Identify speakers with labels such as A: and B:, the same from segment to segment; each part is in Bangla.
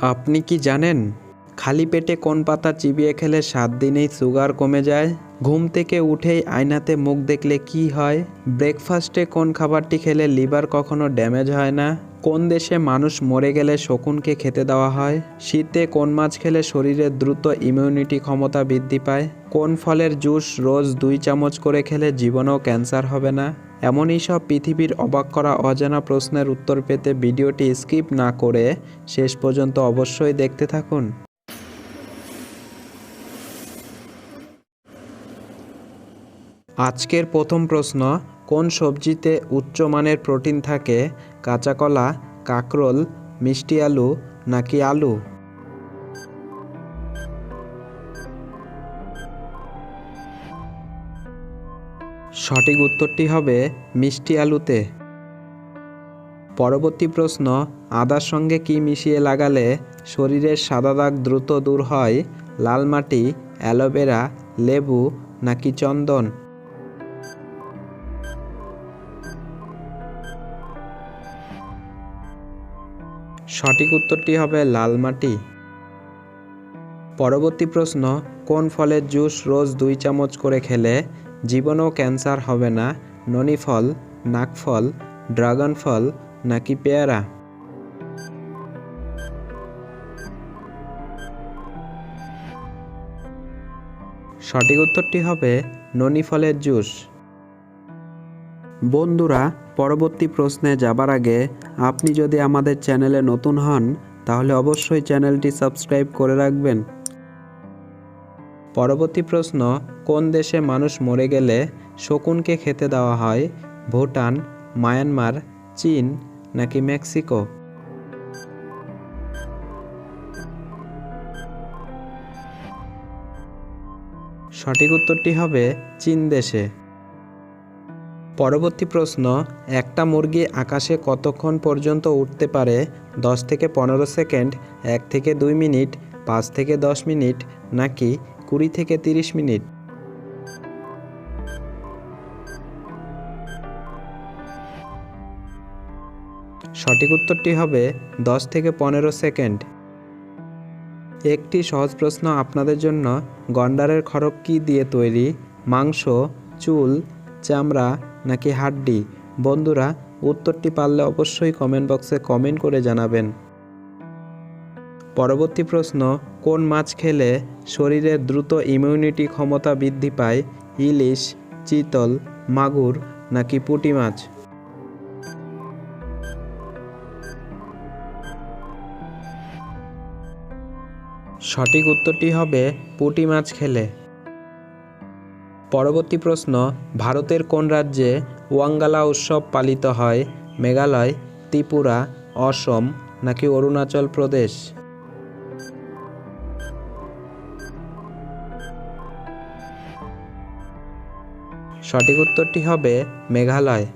A: আপনি কি জানেন, খালি পেটে কোন পাতা চিবিয়ে খেলে সাত দিনেই সুগার কমে যায়? ঘুম থেকে উঠেই আয়নাতে মুখ দেখলে কি হয়? ব্রেকফাস্টে কোন খাবারটি খেলে লিভার কখনো ড্যামেজ হয় না? কোন দেশে মানুষ মরে গেলে শকুনকে খেতে দেওয়া হয়? শীতে কোন মাছ খেলে শরীরে দ্রুত ইমিউনিটি ক্ষমতা বৃদ্ধি পায়? কোন ফলের জুস রোজ দুই চামচ করে খেলে জীবনেও ক্যান্সার হবে না? এমনই সব পৃথিবীর অবাক করা অজানা প্রশ্নের উত্তর পেতে ভিডিওটি স্কিপ না করে শেষ পর্যন্ত অবশ্যই দেখতে থাকুন। আজকের প্রথম প্রশ্ন, কোন সবজিতে উচ্চমানের প্রোটিন থাকে? কাঁচা কলা, কাকরোল, মিষ্টি আলু নাকি আলু? সঠিক উত্তরটি হবে মিষ্টি আলুতে। পরবর্তী প্রশ্ন, আদার সঙ্গে কি মিশিয়ে লাগালে শরীরের সাদা দাগ দ্রুত দূর হয়, লাল মাটি, অ্যালোভেরা, লেবু নাকি চন্দন? সঠিক উত্তরটি হবে লাল মাটি। পরবর্তী প্রশ্ন, কোন ফলের জুস রোজ দুই চামচ করে খেলে জীবনেও ক্যান্সার হবে না, ননি ফল নাকফল ড্রাগন ফল, নাকি পেয়ারা? সঠিক উত্তরটি হবে ননি ফলের জুস। বন্ধুরা, পরবর্তী প্রশ্নে যাবার আগে আপনি যদি আমাদের চ্যানেলে নতুন হন, তাহলে অবশ্যই চ্যানেলটি সাবস্ক্রাইব করে রাখবেন। পরবর্তী প্রশ্ন, কোন দেশে মানুষ মরে গেলে শকুনকে খেতে দেওয়া হয়? ভুটান, মায়ানমার, চীন নাকি মেক্সিকো? সঠিক উত্তরটি হবে চীন দেশে। পরবর্তী প্রশ্ন, একটা মুরগি আকাশে কতক্ষণ পর্যন্ত উঠতে পারে? দশ থেকে পনেরো সেকেন্ড, এক থেকে দুই মিনিট, পাঁচ থেকে দশ মিনিট নাকি কুড়ি থেকে তিরিশ মিনিট। সঠিক উত্তরটি হবে দশ থেকে পনেরো সেকেন্ড। একটি সহজ প্রশ্ন আপনাদের জন্য, গন্ডারের খড়গ কী দিয়ে তৈরি? মাংস, চুল, চামড়া নাকি হাড্ডি? বন্ধুরা, উত্তরটি পারলে অবশ্যই কমেন্ট বক্সে কমেন্ট করে জানাবেন। পরবর্তী প্রশ্ন, কোন মাছ খেলে শরীরের দ্রুত ইমিউনিটি ক্ষমতা বৃদ্ধি পায়, ইলিশ, চিতল, মাগুর নাকি পুঁটি মাছ? সঠিক উত্তরটি হবে পুঁটি মাছ খেলে। পরবর্তী প্রশ্ন, ভারতের কোন রাজ্যে ওয়াঙ্গালা উৎসব পালিত হয়, মেঘালয়, ত্রিপুরা, অসম নাকি অরুণাচল প্রদেশ? সঠিক উত্তরটি হবে মেঘালয়।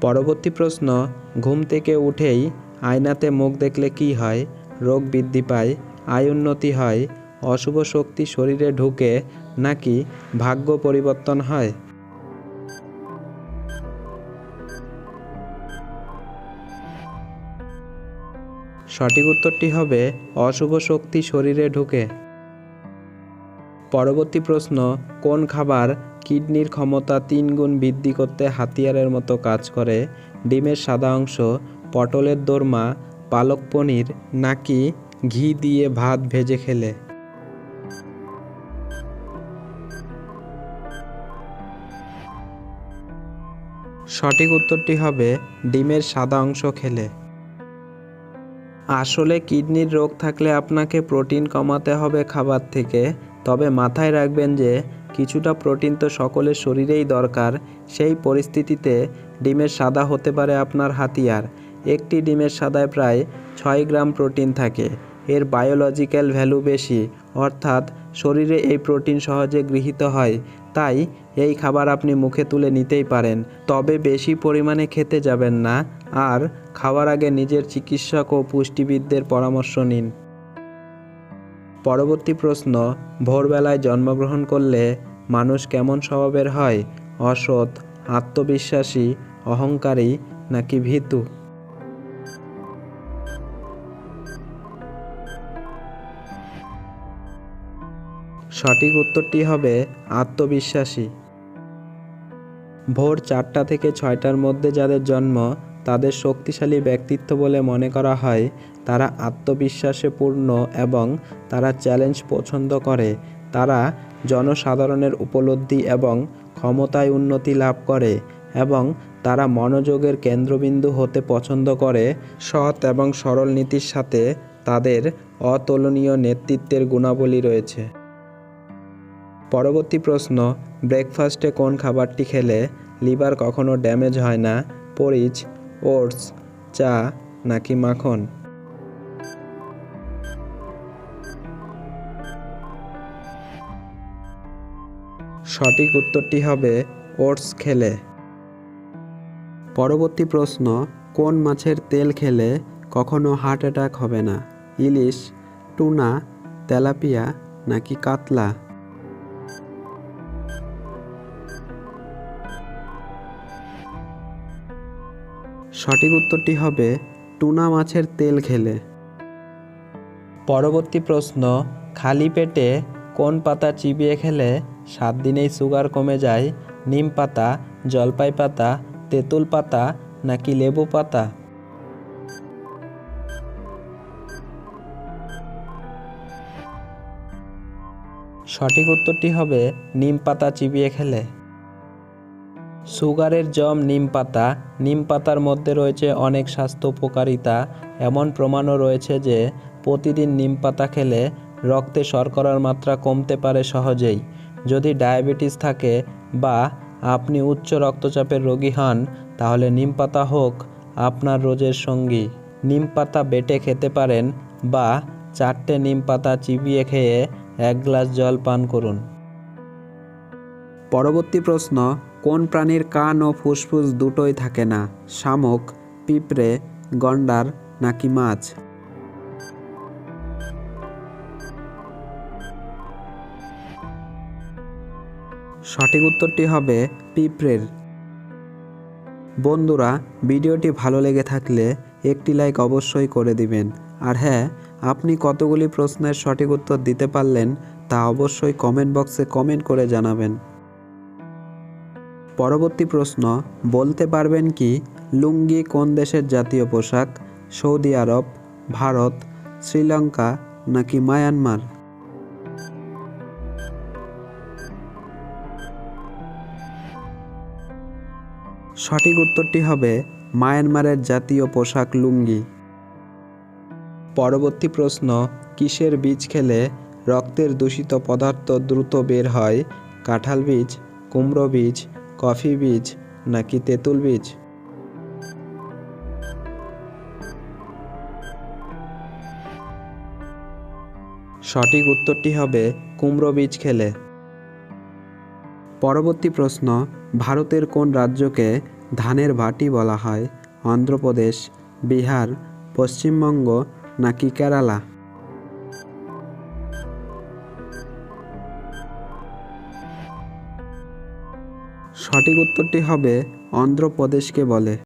A: পরবর্তী প্রশ্ন, ঘুম থেকে উঠেই আয়নাতে মুখ দেখলে কি হয়? রোগ বৃদ্ধি পায়, আয় উন্নতি হয়, অশুভ শক্তি শরীরে ঢুকে নাকি ভাগ্য পরিবর্তন হয়? সঠিক উত্তরটি হবে অশুভ শক্তি শরীরে ঢুকে। পরবর্তী প্রশ্ন, কোন খাবার কিডনির ক্ষমতা তিন গুণ বৃদ্ধি করতে হাতিয়ারের মতো কাজ করে? ডিমের সাদা অংশ, পটলের দোরমা, পালক পনির নাকি ঘি দিয়ে ভাত ভেজে খেলে? সঠিক উত্তরটি হবে ডিমের সাদা অংশ খেলে। আসলে কিডনির রোগ থাকলে আপনাকে প্রোটিন কমাতে হবে খাবার থেকে। তবে মাথায় রাখবেন যে, কিছুটা প্রোটিন তো সকলের শরীরেই দরকার। সেই পরিস্থিতিতে ডিমের সাদা হতে পারে আপনার হাতিয়ার। একটি ডিমের সাদায় প্রায় ছয় গ্রাম প্রোটিন থাকে। এর বায়োলজিক্যাল ভ্যালু বেশি। অর্থাৎ শরীরে এই প্রোটিন সহজে গৃহীত হয়। তাই এই খাবার আপনি মুখে তুলে নিতেই পারেন। তবে বেশি পরিমাণে খেতে যাবেন না। আর খাওয়ার আগে নিজের চিকিৎসক ও পুষ্টিবিদদের পরামর্শ নিন। পরবর্তী প্রশ্ন, ভোরবেলায় জন্মগ্রহণ করলে মানুষ কেমন স্বভাবের হয়? অসৎ, আত্মবিশ্বাসী, অহংকারী নাকি ভীতু? সঠিক উত্তরটি হবে আত্মবিশ্বাসী। ভোর চারটা থেকে ছয়টার মধ্যে যাদের জন্ম তাদের শক্তিশালী ব্যক্তিত্ব বলে মনে করা হয়। তারা আত্মবিশ্বাসে পূর্ণ এবং তারা চ্যালেঞ্জ পছন্দ করে। তারা জনসাধারণের উপলব্ধি এবং ক্ষমতায় উন্নতি লাভ করে এবং তারা মনোযোগের কেন্দ্রবিন্দু হতে পছন্দ করে। সৎ এবং সরল নীতির সাথে তাদের অতুলনীয় নেতৃত্বের গুণাবলী রয়েছে। পরবর্তী প্রশ্ন, ব্রেকফাস্টে কোন খাবারটি খেলে লিভার কখনো ড্যামেজ হয় না? পরিচ ওটস, চা নাকি মাখন? সঠিক উত্তরটি হবে ওটস খেলে। পরবর্তী প্রশ্ন, কোন মাছের তেল খেলে কখনো হার্ট অ্যাটাক হবে না? ইলিশ, টুনা, তেলাপিয়া নাকি কাতলা? সঠিক উত্তরটি হবে টুনা মাছের তেল খেলে। পরবর্তী প্রশ্ন, খালি পেটে কোন পাতা চিবিয়ে খেলে সাত দিনেই সুগার কমে যায়? নিম পাতা, জলপাই পাতা, তেঁতুল পাতা নাকি লেবু পাতা? সঠিক উত্তরটি হবে নিম পাতা চিবিয়ে খেলে। সুগারের জম নিম পাতা। নিম পাতার মধ্যে রয়েছে অনেক স্বাস্থ্য উপকারিতা। এমন প্রমাণও রয়েছে যে, প্রতিদিন নিম পাতা খেলে রক্তে শর্করার মাত্রা কমতে পারে সহজেই। যদি ডায়াবেটিস থাকে বা আপনি উচ্চ রক্তচাপের রোগী হন, তাহলে নিম পাতা হোক আপনার রোজের সঙ্গী। নিম পাতা বেটে খেতে পারেন বা চারটে নিম পাতা চিবিয়ে খেয়ে এক গ্লাস জল পান করুন। পরবর্তী প্রশ্ন কোন প্রাণীর কান ও ফুসফুস দুটোই থাকে না, শামুক, পিঁপড়ে, গন্ডার নাকি মাছ? সঠিক উত্তরটি হবে পিঁপড়ের। বন্ধুরা, ভিডিওটি ভালো লেগে থাকলে একটি লাইক অবশ্যই করে দিবেন। আর হ্যাঁ আপনি কতগুলি প্রশ্নের সঠিক উত্তর দিতে পারলেন তা অবশ্যই কমেন্ট বক্সে কমেন্ট করে জানাবেন। পরবর্তী প্রশ্ন, বলতে পারবেন কি লুঙ্গি কোন দেশের জাতীয় পোশাক? সৌদি আরব, ভারত, শ্রীলঙ্কা নাকি মায়ানমার? সঠিক উত্তরটি হবে মায়ানমারের জাতীয় পোশাক লুঙ্গি। পরবর্তী প্রশ্ন, কিসের বীজ খেলে রক্তের দূষিত পদার্থ দ্রুত বের হয়? কাঁঠাল বীজ, কুমড়ো বীজ কফি বীজ নাকি তেঁতুল বীজ? সঠিক উত্তরটি হবে কুমড়ো বীজ খেলে। পরবর্তী প্রশ্ন, ভারতের কোন রাজ্যকে ধানের ভাটি বলা হয়? অন্ধ্রপ্রদেশ, বিহার, পশ্চিমবঙ্গ নাকি কেরালা? সঠিক উত্তরটি হবে অন্ধ্রপ্রদেশকে বলে।